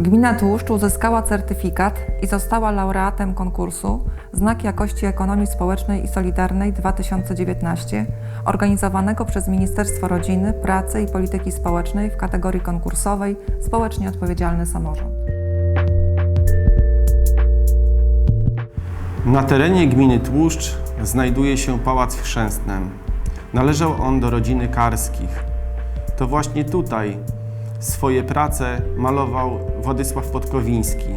Gmina Tłuszcz uzyskała certyfikat i została laureatem konkursu Znak Jakości Ekonomii Społecznej i Solidarnej 2019 organizowanego przez Ministerstwo Rodziny, Pracy i Polityki Społecznej w kategorii konkursowej Społecznie Odpowiedzialny Samorząd. Na terenie gminy Tłuszcz znajduje się Pałac w Chrzęstnem. Należał on do rodziny Karskich. To właśnie tutaj swoje prace malował Władysław Podkowiński.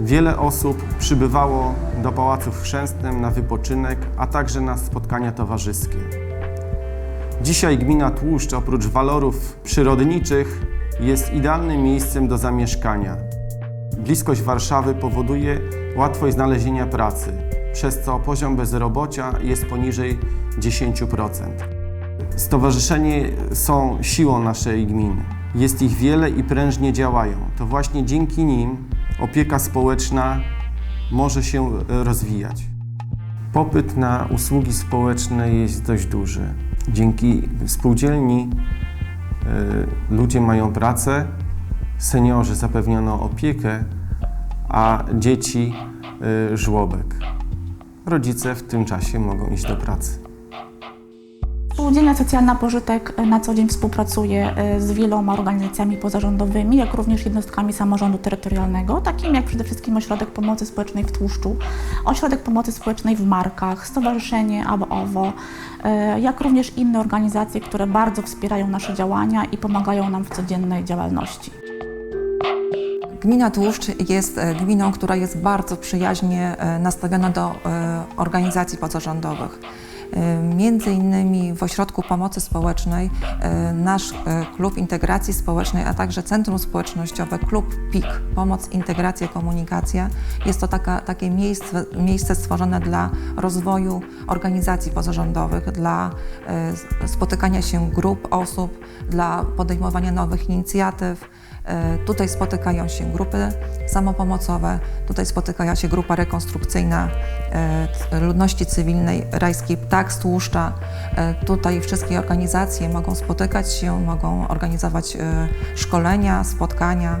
Wiele osób przybywało do Pałacu w Chrzęstnem na wypoczynek, a także na spotkania towarzyskie. Dzisiaj gmina Tłuszcz oprócz walorów przyrodniczych jest idealnym miejscem do zamieszkania. Bliskość Warszawy powoduje łatwość znalezienia pracy, przez co poziom bezrobocia jest poniżej 10%. Stowarzyszenie są siłą naszej gminy. Jest ich wiele i prężnie działają. To właśnie dzięki nim opieka społeczna może się e, rozwijać. Popyt na usługi społeczne jest dość duży. Dzięki spółdzielni y, ludzie mają pracę, seniorzy zapewniono opiekę, a dzieci y, żłobek. Rodzice w tym czasie mogą iść do pracy. Spółdzielnia Socjalna Pożytek na co dzień współpracuje e, z wieloma organizacjami pozarządowymi, jak również jednostkami samorządu terytorialnego, takimi jak przede wszystkim Ośrodek Pomocy Społecznej w Tłuszczu, Ośrodek Pomocy Społecznej w Markach, Stowarzyszenie Abo Owo, e, jak również inne organizacje, które bardzo wspierają nasze działania i pomagają nam w codziennej działalności. Gmina Tłuszcz jest e, gminą, która jest bardzo przyjaźnie e, nastawiona do e, organizacji pozarządowych. E, Między innymi w Ośrodku Pomocy Społecznej e, nasz e, Klub Integracji Społecznej, a także Centrum Społecznościowe Klub PIK, Pomoc, Integracja, Komunikacja. Jest to taka, takie miejsce, miejsce stworzone dla rozwoju organizacji pozarządowych, dla spotykania się grup osób, dla podejmowania nowych inicjatyw. E, Tutaj spotykają się grupy samopomocowe, tutaj spotykają się grupa rekonstrukcyjna e, ludności cywilnej Rajskiej Ptak z Tłuszcza. E, Tutaj wszystkie organizacje mogą spotykać się, mogą organizować szkolenia, spotkania.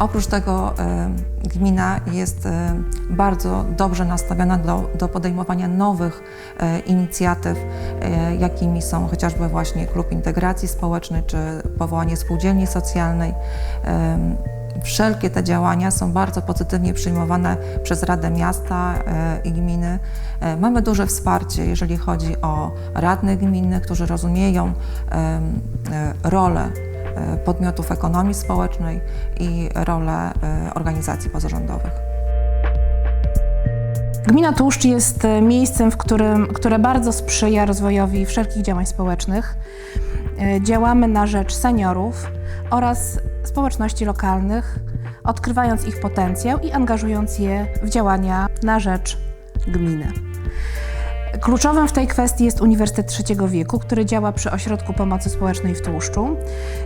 Oprócz tego e, gmina jest e, bardzo dobrze nastawiona do, do podejmowania nowych e, inicjatyw, jakimi są chociażby właśnie Klub Integracji Społecznej czy powołanie spółdzielni socjalnej. Wszelkie te działania są bardzo pozytywnie przyjmowane przez Radę Miasta i Gminy. Mamy duże wsparcie, jeżeli chodzi o radnych gminnych, którzy rozumieją rolę podmiotów ekonomii społecznej i rolę e, organizacji pozarządowych. Gmina Tłuszcz jest e, miejscem, w którym, które bardzo sprzyja rozwojowi wszelkich działań społecznych. E, Działamy na rzecz seniorów oraz społeczności lokalnych, odkrywając ich potencjał i angażując je w działania na rzecz gminy. Kluczowym w tej kwestii jest Uniwersytet Trzeciego Wieku, który działa przy Ośrodku Pomocy Społecznej w Tłuszczu.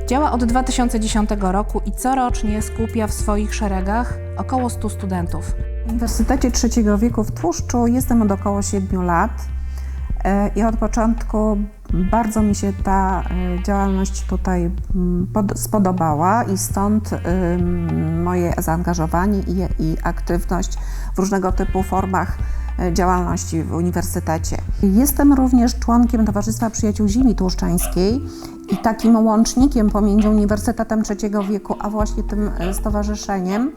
Działa od 2010 roku i corocznie skupia w swoich szeregach około 100 studentów. W Uniwersytecie Trzeciego Wieku w Tłuszczu jestem od około 7 lat e, i od początku bardzo mi się ta e, działalność tutaj mm, pod- spodobała i stąd ym, moje zaangażowanie i, aktywność w różnego typu formach e, działalności w uniwersytecie. Jestem również członkiem Towarzystwa Przyjaciół Ziemi Tłuszczańskiej i takim łącznikiem pomiędzy Uniwersytetem Trzeciego Wieku, a właśnie tym e, stowarzyszeniem.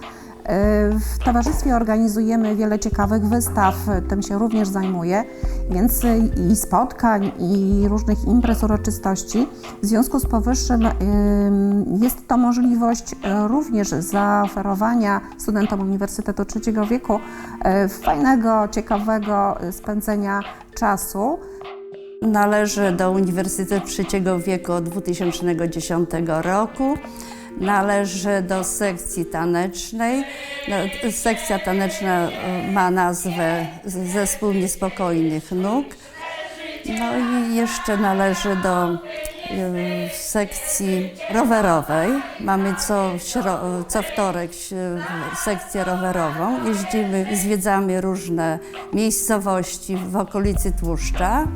W towarzystwie organizujemy wiele ciekawych wystaw, tym się również zajmuję, więc i spotkań, i różnych imprez, uroczystości. W związku z powyższym ym, jest to możliwość e, również zaoferowania studentom Uniwersytetu Trzeciego Wieku e, fajnego, ciekawego e, spędzenia czasu. Należy do Uniwersytetu Trzeciego Wieku od 2010 roku. Należy do sekcji tanecznej. No, Sekcja taneczna y, ma nazwę Zespół Niespokojnych Nóg. No i jeszcze należy do y, sekcji rowerowej. Mamy co, co wtorek sekcję rowerową. Jeździmy, zwiedzamy różne miejscowości w okolicy Tłuszcza.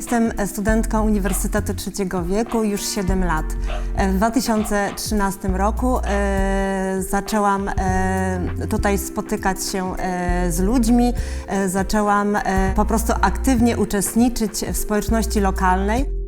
Jestem studentką Uniwersytetu Trzeciego Wieku już 7 lat. W 2013 roku e, zaczęłam e, tutaj spotykać się e, z ludźmi, e, zaczęłam e, po prostu aktywnie uczestniczyć w społeczności lokalnej.